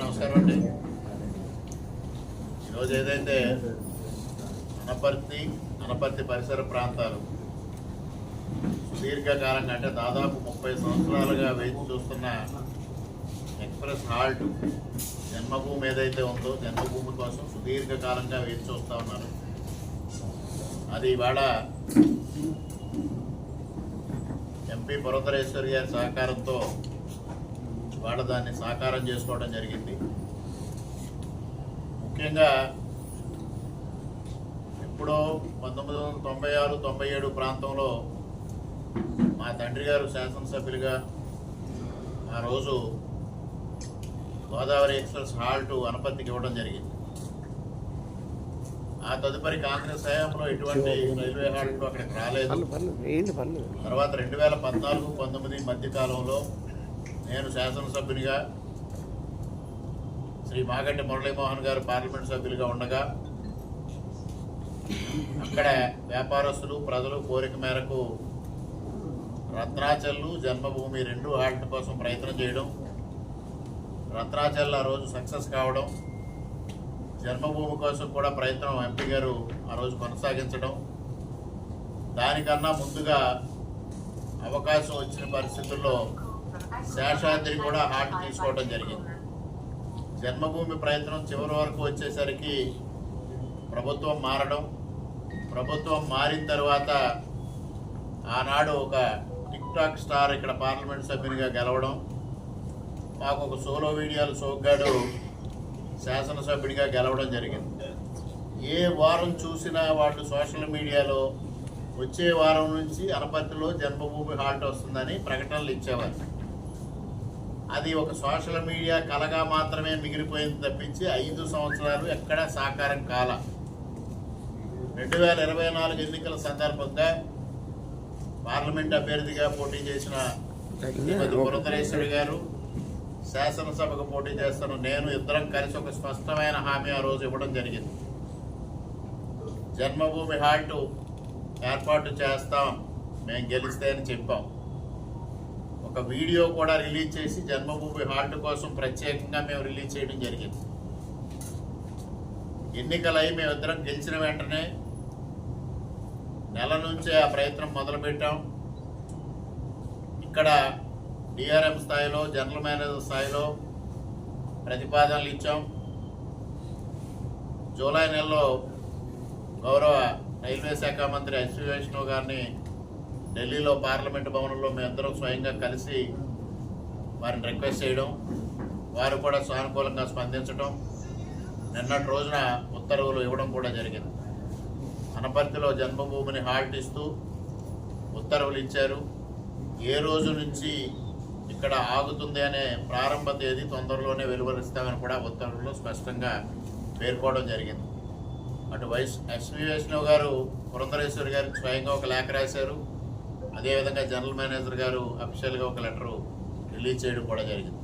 నమస్కారం అండి. ఈరోజు ఏదైతే అనపర్తి అనపర్తి పరిసర ప్రాంతాలు సుదీర్ఘకాలంగా అంటే దాదాపు ముప్పై సంవత్సరాలుగా వేచి చూస్తున్న ఎక్స్ప్రెస్ హాల్ట్ జన్మభూమి ఏదైతే ఉందో జన్మభూమి కోసం సుదీర్ఘకాలంగా వేచి చూస్తూ ఉన్నారు. అది ఇవాళ ఎంపీ పురంధరేశ్వరి గారి సహకారంతో ఇవాళ దాన్ని సాకారం చేసుకోవడం జరిగింది. ముఖ్యంగా ఎప్పుడో పంతొమ్మిది వందల తొంభై ఆరు తొంభై ఏడు ప్రాంతంలో మా తండ్రి గారు శాసనసభ్యులుగా ఆ రోజు గోదావరి ఎక్స్ప్రెస్ హాల్ట్ అనపత్తికి ఇవ్వడం జరిగింది. ఆ తదుపరి కాంగ్రెస్ హయాంలో ఎటువంటి రైల్వే హాల్ట్ అక్కడికి రాలేదు. తర్వాత రెండు వేల పద్నాలుగు పంతొమ్మిది మధ్య కాలంలో నేను శాసనసభ్యునిగా శ్రీ మాగంటి మురళీమోహన్ గారు పార్లమెంట్ సభ్యులుగా ఉండగా అక్కడ వ్యాపారస్తులు ప్రజలు కోరిక మేరకు రత్నాచల్లు జన్మభూమి రెండు హాల్ట్ కోసం ప్రయత్నం చేయడం రత్నాచల్ ఆ రోజు సక్సెస్ కావడం జన్మభూమి కోసం కూడా ప్రయత్నం ఎంపీ గారు ఆ రోజు కొనసాగించడం దానికన్నా ముందుగా అవకాశం వచ్చిన పరిస్థితుల్లో శేషాద్రి కూడా హార్ట్ తీసుకోవడం జరిగింది. జన్మభూమి ప్రయత్నం చివరి వరకు వచ్చేసరికి ప్రభుత్వం మారడం ప్రభుత్వం మారిన తర్వాత ఆనాడు ఒక టిక్ టాక్ స్టార్ ఇక్కడ పార్లమెంట్ సభ్యునిగా గెలవడం మాకు ఒక సోలో వీడియోలు సోగ్గాడు శాసనసభ్యుడిగా గెలవడం జరిగింది. ఏ వారం చూసినా వాళ్ళు సోషల్ మీడియాలో వచ్చే వారం నుంచి అనపర్తిలో జన్మభూమి హాల్ట్ వస్తుందని ప్రకటనలు ఇచ్చేవారు. అది ఒక సోషల్ మీడియా కలగా మాత్రమే మిగిలిపోయింది తప్పించి ఐదు సంవత్సరాలు ఎక్కడా సాకారం కాల. రెండు వేల ఇరవై నాలుగు ఎన్నికల సందర్భంగా పార్లమెంట్ అభ్యర్థిగా పోటీ చేసిన శ్రీమతి పురంధరేశ్వరి గారు శాసనసభకు పోటీ చేస్తున్న నేను ఇద్దరం కలిసి ఒక స్పష్టమైన హామీ ఆ రోజు ఇవ్వడం జరిగింది. జన్మభూమి హాల్ట్ ఏర్పాటు చేస్తాం మేము గెలిస్తే అని చెప్పాం. ఒక వీడియో కూడా రిలీజ్ చేసి జన్మభూమి హాల్ట్ కోసం ప్రత్యేకంగా మేము రిలీజ్ చేయడం జరిగింది. ఎన్నికలై మేమిద్దరం గెలిచిన వెంటనే నెల నుంచే ఆ ప్రయత్నం మొదలుపెట్టాం. ఇక్కడ డిఆర్ఎం స్థాయిలో జనరల్ మేనేజర్ స్థాయిలో ప్రతిపాదనలు ఇచ్చాం. జూలై నెలలో గౌరవ రైల్వే శాఖ మంత్రి ఎస్వి వైష్ణవ్ గారిని ఢిల్లీలో పార్లమెంట్ భవనంలో మేమందరం స్వయంగా కలిసి వారిని రిక్వెస్ట్ చేయడం వారు కూడా సానుకూలంగా స్పందించడం నిన్నటి రోజున ఉత్తర్వులు ఇవ్వడం కూడా జరిగింది. అనపర్తిలో జన్మభూమిని హాల్ట్ ఇస్తూ ఉత్తర్వులు ఇచ్చారు. ఏ రోజు నుంచి ఇక్కడ ఆగుతుంది అనే ప్రారంభ తేదీ తొందరలోనే వెలువరిస్తామని కూడా ఉత్తర్వుల్లో స్పష్టంగా పేర్కోవడం జరిగింది. అటు వైస్ ఎస్వి వైష్ణవ్ గారు పురంధరేశ్వరి గారికి స్వయంగా ఒక లేఖ రాశారు. అదేవిధంగా జనరల్ మేనేజర్ గారు అఫీషియల్గా ఒక లెటరు రిలీజ్ చేయడం కూడా జరిగింది.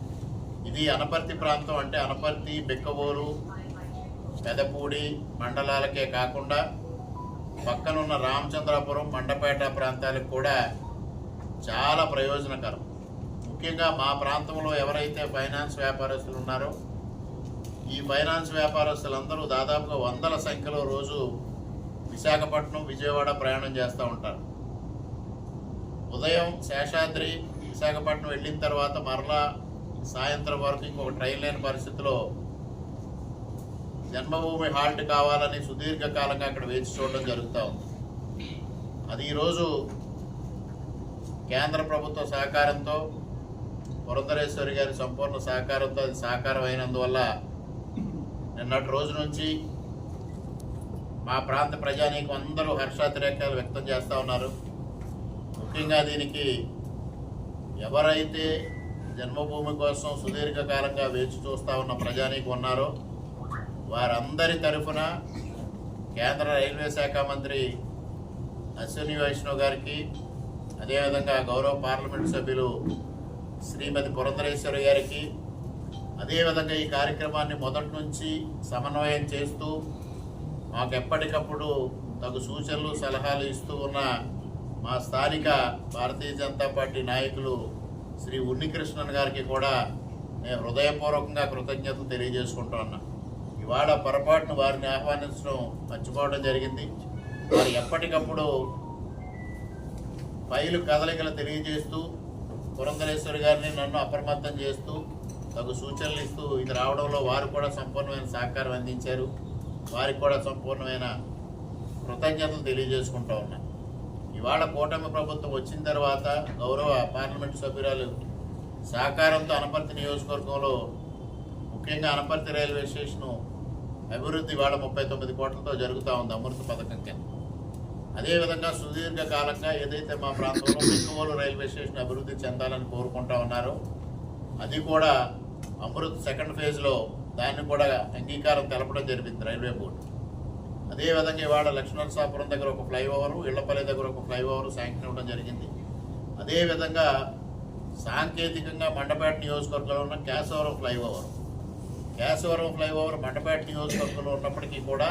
ఇది అనపర్తి ప్రాంతం అంటే అనపర్తి బెక్కబోలు పెదపూడి మండలాలకే కాకుండా పక్కనున్న రామచంద్రాపురం మండపేట ప్రాంతాలకు కూడా చాలా ప్రయోజనకరం. ముఖ్యంగా మా ప్రాంతంలో ఎవరైతే ఫైనాన్స్ వ్యాపారస్తులు ఉన్నారో ఈ ఫైనాన్స్ వ్యాపారస్తులందరూ దాదాపుగా వందల సంఖ్యలో రోజు విశాఖపట్నం విజయవాడ ప్రయాణం చేస్తూ ఉంటారు. ఉదయం శేషాద్రి విశాఖపట్నం వెళ్ళిన తర్వాత మరలా సాయంత్రం వరకు ఇంకొక ట్రైన్ లేని పరిస్థితిలో జన్మభూమి హాల్ట్ కావాలని సుదీర్ఘకాలంగా అక్కడ వేచి చూడడం జరుగుతూ ఉంది. అది ఈరోజు కేంద్ర ప్రభుత్వ సహకారంతో పురంధరేశ్వరి గారి సంపూర్ణ సహకారంతో అది సాకారం అయినందువల్ల నిన్నటి రోజు నుంచి మా ప్రాంత ప్రజానీకం అందరూ హర్షాతిరేకాలు వ్యక్తం చేస్తూ ఉన్నారు. ముఖ్యంగా దీనికి ఎవరైతే జన్మభూమి కోసం సుదీర్ఘకాలంగా వేచి చూస్తూ ఉన్న ప్రజానికి ఉన్నారో వారందరి తరఫున కేంద్ర రైల్వే శాఖ మంత్రి అశ్విని వైష్ణవ్ గారికి అదేవిధంగా గౌరవ పార్లమెంట్ సభ్యులు శ్రీమతి పురంధరేశ్వరి గారికి అదేవిధంగా ఈ కార్యక్రమాన్ని మొదటి నుంచి సమన్వయం చేస్తూ మాకు ఎప్పటికప్పుడు తగు సూచనలు సలహాలు ఇస్తూ ఉన్న మా స్థానిక భారతీయ జనతా పార్టీ నాయకులు శ్రీ ఉన్నికృష్ణన్ గారికి కూడా నేను హృదయపూర్వకంగా కృతజ్ఞతలు తెలియజేసుకుంటూ ఉన్నా. ఇవాళ పొరపాటును వారిని ఆహ్వానించడం మర్చిపోవడం జరిగింది. వారు ఎప్పటికప్పుడు ఫైలు కదలికలు తెలియజేస్తూ పురంధరేశ్వరి గారిని నన్ను అప్రమత్తం చేస్తూ తగు సూచనలు ఇస్తూ ఇది రావడంలో వారు కూడా సంపూర్ణమైన సహకారం అందించారు. వారికి కూడా సంపూర్ణమైన కృతజ్ఞతలు తెలియజేసుకుంటూ ఉన్నా. ఇవాళ కూటమి ప్రభుత్వం వచ్చిన తర్వాత గౌరవ పార్లమెంటు సభ్యురాలు సహకారంతో అనపర్తి నియోజకవర్గంలో ముఖ్యంగా అనపర్తి రైల్వే స్టేషను అభివృద్ధి ఇవాళ ముప్పై తొమ్మిది కోట్లతో జరుగుతూ ఉంది అమృత పథకం కింద. అదేవిధంగా సుదీర్ఘ కాలంగా ఏదైతే మా ప్రాంతంలో మెక్కువోలు రైల్వే స్టేషన్ అభివృద్ధి చెందాలని కోరుకుంటా ఉన్నారో అది కూడా అమృత్ సెకండ్ ఫేజ్లో దాన్ని కూడా అంగీకారం తెలపడం జరిగింది రైల్వే బోర్డు. అదేవిధంగా ఇవాళ లక్ష్మణసాపురం దగ్గర ఒక ఫ్లైఓవర్ ఇళ్ళపల్లి దగ్గర ఒక ఫ్లైఓవర్ శాంక్షన్ ఇవ్వడం జరిగింది. అదేవిధంగా సాంకేతికంగా మండపేట నియోజకవర్గంలో ఉన్న కేశవరం ఫ్లైఓవర్. కేశవరం ఫ్లైఓవర్ మండపేట నియోజకవర్గంలో ఉన్నప్పటికీ కూడా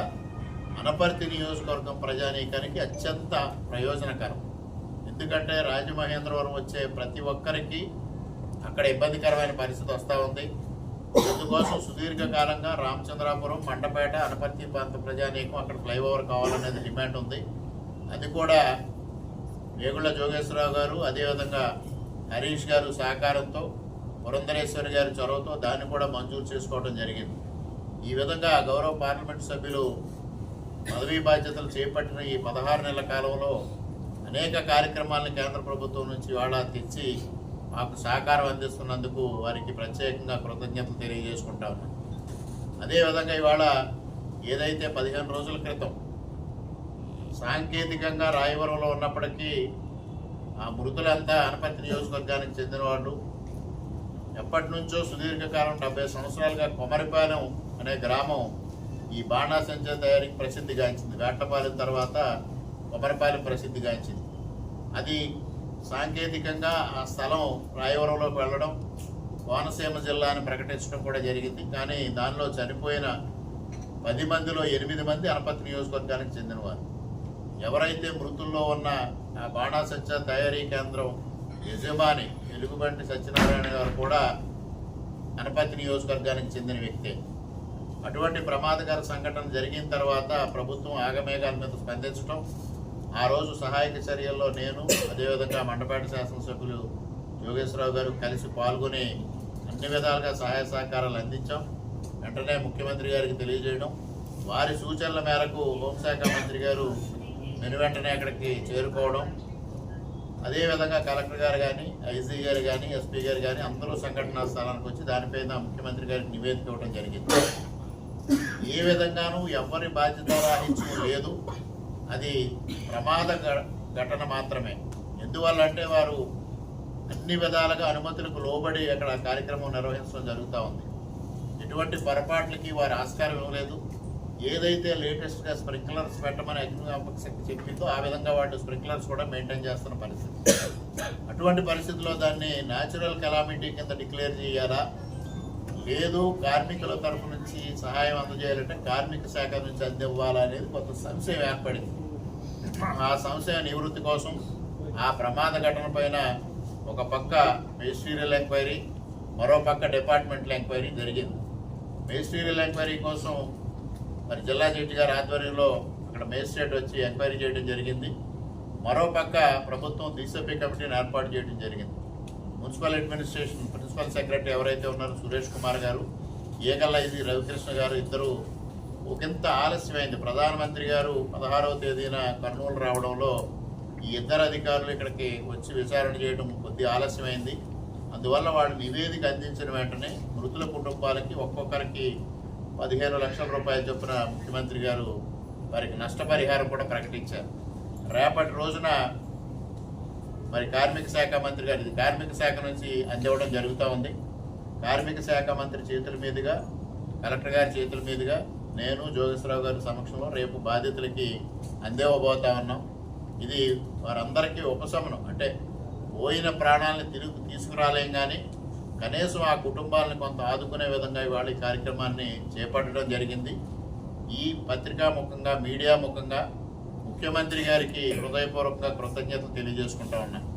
అనపర్తి నియోజకవర్గం ప్రజానీకానికి అత్యంత ప్రయోజనకరం. ఎందుకంటే రాజమహేంద్రవరం వచ్చే ప్రతి ఒక్కరికి అక్కడ ఇబ్బందికరమైన పరిస్థితి వస్తూ ఉంది. అందుకోసం సుదీర్ఘకాలంగా రామచంద్రాపురం మండపేట అనపర్తి ప్రాంత ప్రజానీకం అక్కడ ఫ్లైఓవర్ కావాలనేది డిమాండ్ ఉంది. అది కూడా వేగుళ్ళ జోగేశ్వరరావు గారు అదేవిధంగా హరీష్ గారు సహకారంతో పురంధరేశ్వరి గారి చొరవతో దాన్ని కూడా మంజూరు చేసుకోవడం జరిగింది. ఈ విధంగా గౌరవ పార్లమెంట్ సభ్యులు పదవీ బాధ్యతలు చేపట్టిన ఈ పదహారు నెలల కాలంలో అనేక కార్యక్రమాలను కేంద్ర ప్రభుత్వం నుంచి వాళ్ళ తెచ్చి మాకు సహకారం అందిస్తున్నందుకు వారికి ప్రత్యేకంగా కృతజ్ఞతలు తెలియజేసుకుంటా ఉన్నాను అదేవిధంగా ఇవాళ ఏదైతే పదిహేను రోజుల క్రితం సాంకేతికంగా రాయవరంలో ఉన్నప్పటికీ ఆ మృతులంతా అనపర్తి నియోజకవర్గానికి చెందినవాళ్ళు. ఎప్పటి నుంచో సుదీర్ఘకాలం డెబ్బై సంవత్సరాలుగా కొమరిపాలెం అనే గ్రామం ఈ బాణాసంచ తయారీకి ప్రసిద్ధిగాంచింది. వేటపాలెం తర్వాత కొమరిపాలెం ప్రసిద్ధిగాంచింది. అది సాంకేతికంగా ఆ స్థలం రాయవరంలోకి వెళ్ళడం కోనసీమ జిల్లా అని ప్రకటించడం కూడా జరిగింది. కానీ దానిలో చనిపోయిన పది మందిలో ఎనిమిది మంది అనపతి నియోజకవర్గానికి చెందినవారు. ఎవరైతే మృతుల్లో ఉన్న ఆ బాణాసత్య తయారీ కేంద్రం యజమాని ఎలుగుబంటి సత్యనారాయణ గారు కూడా అనపతి నియోజకవర్గానికి చెందిన వ్యక్తే. అటువంటి ప్రమాదకర సంఘటన జరిగిన తర్వాత ప్రభుత్వం ఆగమేఘాల మీద స్పందించడం ఆ రోజు సహాయక చర్యల్లో నేను అదేవిధంగా మండపేట శాసనసభ్యులు యోగేశ్వరరావు గారు కలిసి పాల్గొని అన్ని విధాలుగా సహాయ సహకారాలు అందించాం. వెంటనే ముఖ్యమంత్రి గారికి తెలియజేయడం. వారి సూచనల మేరకు హోంశాఖ మంత్రి గారు వెను వెంటనే అక్కడికి చేరుకోవడం. అదేవిధంగా కలెక్టర్ గారు కానీ ఐసీ గారు కానీ ఎస్పీ గారు కానీ అందరూ సంఘటనా స్థలానికి వచ్చి దానిపైన ముఖ్యమంత్రి గారికి నివేదిక ఇవ్వడం జరిగింది. ఏ విధంగానూ ఎవరి బాధ్యత రాహించడం లేదు. అది ప్రమాద ఘ- ఘటన మాత్రమే. ఎందువల్ల అంటే వారు అన్ని విధాలుగా అనుమతులకు లోబడి అక్కడ కార్యక్రమం నిర్వహించడం జరుగుతూ ఉంది. ఎటువంటి పొరపాట్లకి వారి ఆస్కారం ఇవ్వలేదు. ఏదైతే లేటెస్ట్గా స్ప్రింక్లర్స్ పెట్టమని అగ్నిమాపక శక్తి చెప్పిందో ఆ విధంగా వాళ్ళు స్ప్రింక్లర్స్ కూడా మెయింటైన్ చేస్తున్న పరిస్థితి. అటువంటి పరిస్థితిలో దాన్ని న్యాచురల్ కెలామిటీ కింద డిక్లేర్ చేయాలా? లేదు కార్మికుల తరపు నుంచి సహాయం అందజేయాలంటే కార్మిక శాఖ నుంచి అందివ్వాలా అనేది కొంత సంశయం ఏర్పడింది. ఆ సంశయ నివృత్తి కోసం ఆ ప్రమాద ఘటన పైన ఒక పక్క మెజిస్ట్రీరియల్ ఎంక్వైరీ మరో పక్క డిపార్ట్మెంటల్ ఎంక్వైరీ జరిగింది. మెజిస్ట్రీరియల్ ఎంక్వైరీ కోసం మరి జిల్లా జడ్జి గారి ఆధ్వర్యంలో అక్కడ మేజిస్ట్రేట్ వచ్చి ఎంక్వైరీ చేయడం జరిగింది. మరో పక్క ప్రభుత్వం డిసిపి కమిటీని ఏర్పాటు చేయడం జరిగింది. మున్సిపల్ అడ్మినిస్ట్రేషన్ ప్రిన్సిపల్ సెక్రటరీ ఎవరైతే ఉన్నారో సురేష్ కుమార్ గారు ఏగల్ల ఇది రవికృష్ణ గారు ఇద్దరు ఒకంత ఆలస్యమైంది. ప్రధానమంత్రి గారు పదహారవ తేదీన కర్నూలు రావడంలో ఈ ఇద్దరు అధికారులు ఇక్కడికి వచ్చి విచారణ చేయడం కొద్ది ఆలస్యమైంది. అందువల్ల వాళ్ళు నివేదిక అందించిన వెంటనే మృతుల కుటుంబాలకి ఒక్కొక్కరికి పదిహేను లక్షల రూపాయలు చొప్పున ముఖ్యమంత్రి గారు వారికి నష్టపరిహారం కూడా ప్రకటించారు రేపటి రోజున మరి కార్మిక శాఖ మంత్రి గారు ఇది కార్మిక శాఖ నుంచి అందివ్వడం జరుగుతూ ఉంది. కార్మిక శాఖ మంత్రి చేతుల మీదుగా కలెక్టర్ గారి చేతుల మీదుగా నేను జోగేశ్వరరావు గారి సమక్షంలో రేపు బాధితులకి అందేవబోతా ఉన్నాం. ఇది వారందరికీ ఉపశమనం. అంటే పోయిన ప్రాణాలను తిరిగి తీసుకురాలేం కానీ కనీసం ఆ కుటుంబాలను కొంత ఆదుకునే విధంగా ఇవాళ ఈ కార్యక్రమాన్ని చేపట్టడం జరిగింది. ఈ పత్రికా ముఖంగా మీడియా ముఖంగా ముఖ్యమంత్రి గారికి హృదయపూర్వకంగా కృతజ్ఞతలు తెలియజేసుకుంటా ఉన్నాను